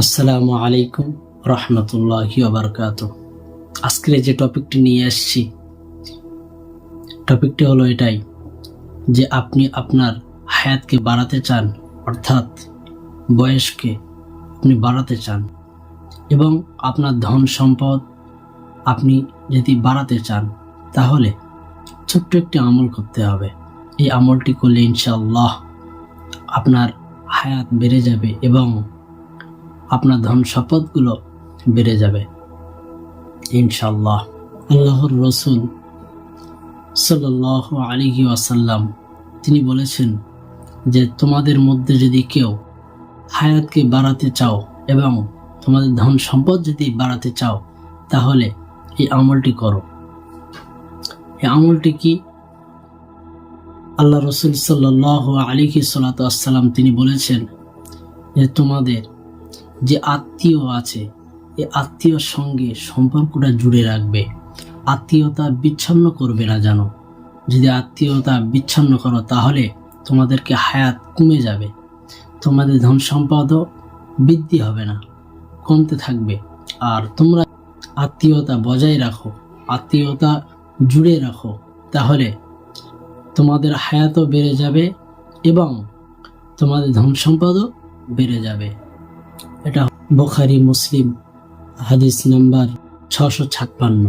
আসসালামু আলাইকুম রহমতুল্লাহি বারকাত আজকের যে টপিকটি নিয়ে আসছি, টপিকটি হলো এটাই যে আপনি আপনার হায়াতকে বাড়াতে চান, অর্থাৎ বয়সকে আপনি বাড়াতে চান এবং আপনার ধন সম্পদ আপনি যদি বাড়াতে চান, তাহলে ছোট্ট একটি আমল করতে হবে। এই আমলটি করলে ইনশাআল্লাহ আপনার হায়াত বেড়ে যাবে এবং আপনার ধন সম্পদগুলো বেড়ে যাবে। ইনশাল্লাহ আল্লাহর রসুল সাল্লাহ আলিহি আসাল্লাম তিনি বলেছেন যে, তোমাদের মধ্যে যদি কেউ হায়াতকে বাড়াতে চাও এবং তোমাদের ধন সম্পদ যদি বাড়াতে চাও, তাহলে এই আমলটি করো। এই আমলটি কি? আল্লাহ রসুল সাল্লাহ আলিহি সাল্লাম তিনি বলেছেন যে, তোমাদের যে আত্মীয় আছে এই আত্মীয়র সঙ্গে সম্পর্কটা জুড়ে রাখবে। আত্মীয়তা বিচ্ছন্ন করবে না জানো। যদি আত্মীয়তা বিচ্ছন্ন করো, তাহলে তোমাদেরকে হায়াত কমে যাবে। তোমাদের ধন সম্পদও বৃদ্ধি হবে না, কমতে থাকবে। আর তোমরা আত্মীয়তা বজায় রাখো, আত্মীয়তা জুড়ে রাখো, তাহলে তোমাদের হায়াতও বেড়ে যাবে এবং তোমাদের ধন সম্পদও বেড়ে যাবে। এটা বোখারি মুসলিম হাদিস নাম্বার ছশো ছাপ্পান্ন।